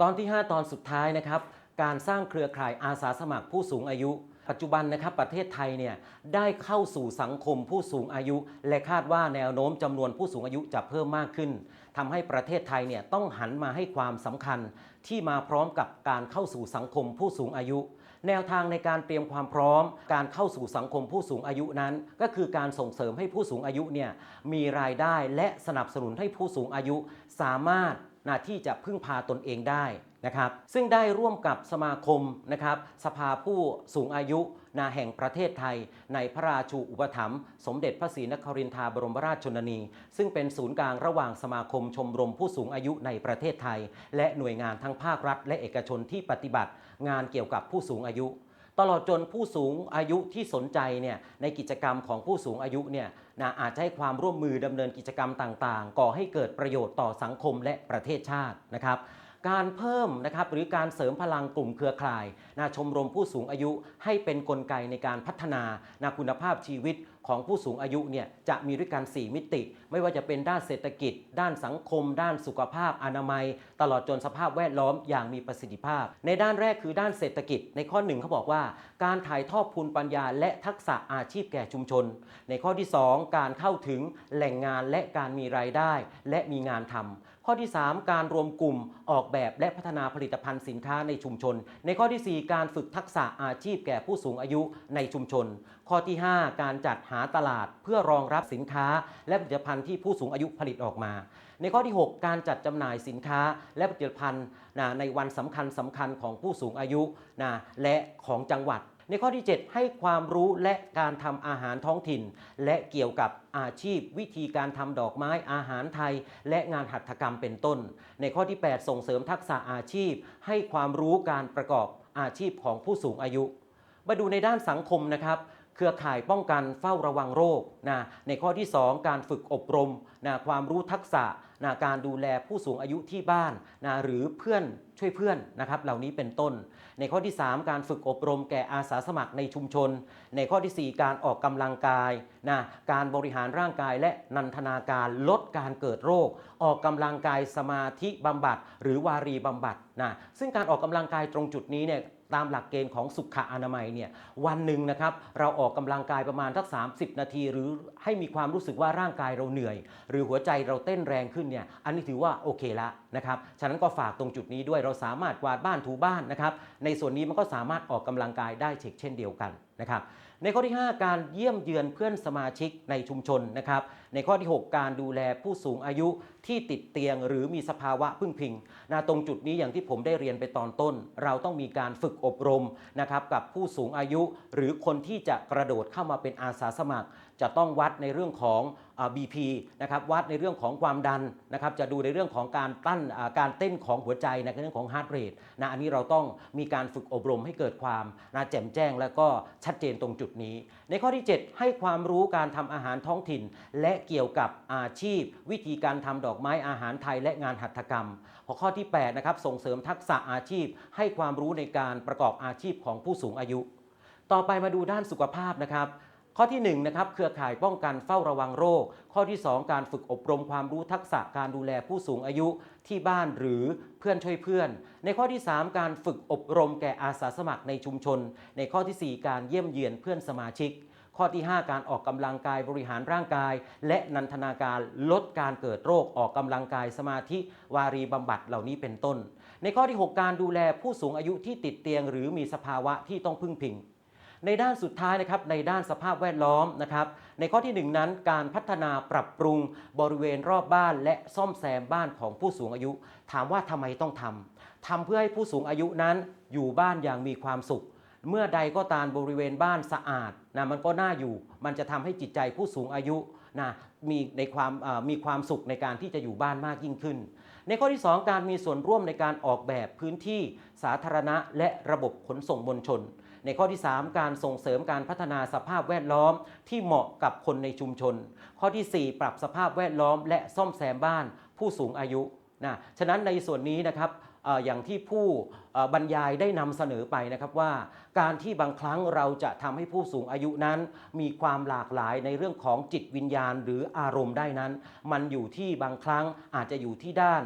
ตอนที่ 5 ตอนสุดท้ายนะครับ การสร้างเครือข่ายอาสาสมัครผู้สูงอายุ ปัจจุบันนะครับประเทศไทยเนี่ยได้เข้าสู่สังคมผู้สูงอายุ และคาดว่าแนวโน้มจำนวนผู้สูงอายุจะเพิ่มมากขึ้นทำให้ประเทศไทยเนี่ยต้องหันมาให้ความสำคัญ ที่มาพร้อมกับการเข้าสู่สังคมผู้สูงอายุ แนวทางในการเตรียมความพร้อม การเข้าสู่สังคมผู้สูงอายุนั้น ก็คือการส่งเสริมให้ผู้สูงอายุเนี่ยมีรายได้และสนับสนุนให้ผู้สูงอายุ สามารถ นะที่จะพึ่งพาตนเองได้นะครับ ซึ่งได้ร่วมกับสมาคมนะครับ สภาผู้สูงอายุนาแห่งประเทศไทย ในพระราชูอุปถัมภ์สมเด็จพระศรีนครินทราบรมราชชนนี ซึ่งเป็นศูนย์กลางระหว่างสมาคมชมรมผู้สูงอายุในประเทศไทย และหน่วยงานทั้งภาครัฐ และเอกชนที่ปฏิบัติงานเกี่ยวกับผู้สูงอายุ ตลอดจนผู้สูงอายุที่สนใจเนี่ยในกิจกรรมของผู้สูงอายุเนี่ยนะอาจจะให้ความร่วมมือดำเนินกิจกรรมต่างๆ ก่อให้เกิดประโยชน์ต่อสังคมและประเทศชาตินะครับการเพิ่มนะครับหรือการเสริมพลังกลุ่มเครือข่ายนะชมรมผู้สูงอายุให้เป็นนกลไกในการพัฒนานะคุณภาพชีวิต ของผู้สูงอายุเนี่ยจะมีด้วยกัน 4 มิติ ไม่ว่าจะเป็นด้านเศรษฐกิจ ด้านสังคม ด้านสุขภาพอนามัย ตลอดจนสภาพแวดล้อมอย่างมีประสิทธิภาพ ในด้านแรกคือด้านเศรษฐกิจ ในข้อหนึ่งเขาบอกว่า การถ่ายทอดภูมิปัญญา และทักษะอาชีพแก่ชุมชน ในข้อที่ 2 การเข้าถึงแหล่งงานและการมีรายได้ และมีงานทำข้อที่ 3 การรวมกลุ่มออกแบบและพัฒนาผลิตภัณฑ์สินค้าในชุมชน ในข้อทีสี่4 การฝึกทักษะอาชีพแก่ผู้สูงอายุในชุมชน ข้อที่ 5 การจัดหาาตลาดเพื่อรองรับสินค้า และผลิตภัณฑ์ที่ผู้สูงอายุผลิตออกมา ในข้อที่ 6 การจัดจำหน่ายสินค้าและผลิตภัณฑ์นะในวันสำคัญสำคัญของผู้สูงอายุนะและของจังหวัด ในข้อที่ 7 ให้ความรู้และการทำอาหารท้องถิ่น และเกี่ยวกับอาชีพ วิธีการทำดอกไม้อาหารไทย และงานหัตถกรรมเป็นต้น ในข้อที่ 8 ส่งเสริมทักษะอาชีพ ให้ความรู้การประกอบอาชีพของผู้สูงอายุ มาดูในด้านสังคมนะครับ เครือข่ายป้องกันเฝ้าระวังโรคนะในข้อที่ 2 การฝึกอบรมนะความรู้ทักษะนะการดูแลผู้สูงอายุที่บ้านนะหรือเพื่อนช่วยเพื่อนนะครับเหล่านี้เป็นต้น ในข้อที่ 3 การฝึกอบรมแก่อาสาสมัครในชุมชน ในข้อทีสี่4 การออกกำลังกายนะการบริหารร่างกายและนันทนาการลดการเกิดโรค ออกกำลังกายสมาธิบำบัด หรือวารีบำบัดนะซึ่งการออกกำลังกายตรงจุดนี้เนี่ย ตามหลักเกณฑ์ของสุขอนามัยเนี่ยวันหนึ่งนะครับเราออกกำลังกายประมาณทัก 30 นาที หรือให้มีความรู้สึกว่าร่างกายเราเหนื่อย หรือหัวใจเราเต้นแรงขึ้นเนี่ยอันนี้ถือว่าโอเคละ นะครับ ฉะนั้นก็ฝากตรงจุดนี้ด้วยเราสามารถกวาดบ้านถูบ้านนะครับ ในส่วนนี้มันก็สามารถออกกำลังกายได้เช่นเดียวกันนะครับ ในข้อที่ 5 การเยี่ยมเยือนเพื่อนสมาชิกในชุมชนนะครับ ในข้อที่ 6 การดูแลผู้สูงอายุที่ติดเตียงหรือมีสภาวะพึ่งพิงนะตรงจุดนี้อย่างที่ผมได้เรียนไปตอนต้น เราต้องมีการฝึกอบรมนะครับกับผู้สูงอายุ หรือคนที่จะกระโดดเข้ามาเป็นอาสาสมัคร จะต้องวัดในเรื่องของ BP นะครับวัดในเรื่องของความดันนะครับจะดูในเรื่องของการตั้นการเต้นของหัวใจในเรื่องของ heart rate นะอันนี้เราต้องมีการฝึกอบรมให้เกิดความนะแจ่มแจ้ง แล้วก็ชัดเจนตรงจุดนี้ ในข้อที่ 7 ให้ความรู้การทำอาหารท้องถิ่น และเกี่ยวกับอาชีพ วิธีการทำดอกไม้อาหารไทยและงานหัตถกรรม หัวข้อที่8นะครับส่งเสริมทักษะอาชีพ ให้ความรู้ในการประกอบอาชีพของผู้สูงอายุ ต่อไปมาดูด้านสุขภาพนะครับ ข้อที่1นะครับเครือข่ายป้องกันเฝ้าระวังโรค ข้อที่ 2 การฝึกอบรมความรู้ทักษะการดูแลผู้สูงอายุที่บ้านหรือเพื่อนช่วยเพื่อน ในข้อที่ 3 การฝึกอบรมแก่อาสาสมัครในชุมชน ในข้อทีสี่4 การเยี่ยมเยียนเพื่อนสมาชิก ข้อที่ 5 การออกกำลังกายบริหารร่างกาย และนันทนาการลดการเกิดโรคออกกำลังกายสมาธิวารีบำบัดเหล่านี้เป็นต้น ในข้อที่ 6 การดูแลผู้สูงอายุที่ติดเตียง หรือมีสภาวะที่ต้องพึ่งพิง ในด้านสุดท้ายนะครับในด้านสภาพแวดล้อมนะครับในข้อที่ 1 นั้นการพัฒนาปรับปรุงบริเวณรอบบ้าน และซ่อมแซมบ้านของผู้สูงอายุ ถามว่าทำไมต้องทำทำเพื่อให้ผู้สูงอายุนั้นอยู่บ้านอย่างมีความสุข เมื่อใดก็ตามบริเวณบ้านสะอาดนะมันก็น่าอยู่ มันจะทำให้จิตใจผู้สูงอายุนะมีในความมีความสุขในการที่จะอยู่บ้านมากยิ่งขึ้น ในข้อที่ 2 การมีส่วนร่วมในการออกแบบพื้นที่สาธารณะและระบบขนส่งมวลชน ในข้อที่ 3 การส่งเสริมการพัฒนาสภาพแวดล้อมที่เหมาะกับคนในชุมชน ข้อทีสี่ 4 ปรับสภาพแวดล้อม และซ่อมแซมบ้านผู้สูงอายุนะฉะนั้นในส่วนนี้นะครับอย่างที่ผู้บรรยายได้นำเสนอไปนะครับว่า การที่บางครั้งเราจะทำให้ผู้สูงอายุนั้น มีความหลากหลายในเรื่องของจิตวิญญาณหรืออารมณ์ได้นั้น มันอยู่ที่บางครั้งอาจจะอยู่ที่ด้าน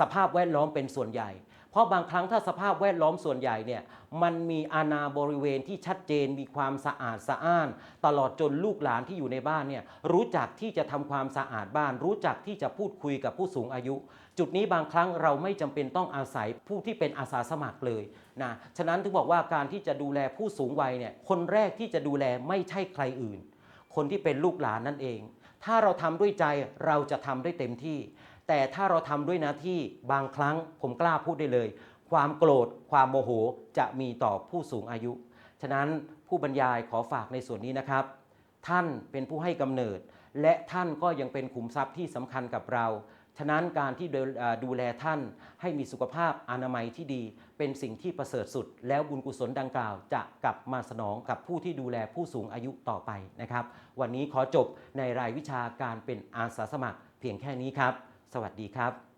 สภาพแวดล้อมเป็นส่วนใหญ่ ราะบางครั้งถ้าสภาพแวดล้อมส่วนใหญ่เนี่ยมันมีอาณาบริเวณที่ชัดเจนมีความสะอาดสะอ้าน ตลอดจนลูกหลานที่อยู่ในบ้านเนี่ยรู้จักที่จะทำความสะอาดบ้าน รู้จักที่จะพูดคุยกับผู้สูงอายุ จุดนี้บางครั้งเราไม่จำเป็นต้องอาศัยผู้ที่เป็นอาสาสมัครเลยนะฉะนั้นถึงบอกว่าการที่จะดูแลผู้สูงวัยเนี่ยคนแรกที่จะดูแลไม่ใช่ใครอื่น คนที่เป็นลูกหลานนั่นเอง ถ้าเราทำด้วยใจเราจะทำได้เต็มที่ แต่ถ้าเราทำด้วยหน้าที่บางครั้งผมกล้าพูดได้เลย ความโกรธความโมโหจะมีต่อผู้สูงอายุ ฉะนั้นผู้บรรยายขอฝากในส่วนนี้นะครับ ท่านเป็นผู้ให้กำเนิด และท่านก็ยังเป็นขุมทรัพย์ที่สำคัญกับเรา ฉะนั้นการที่ดูเอ่อดูแลท่านให้มีสุขภาพอนามัยที่ดี เป็นสิ่งที่ประเสริฐสุด แล้วบุญกุศลดังกล่าว จะกลับมาสนองกับผู้ที่ดูแลผู้สูงอายุต่อไปนะครับ วันนี้ขอจบในรายวิชาการเป็นอาสาสมัครเพียงแค่นี้ครับ สวัสดีครับ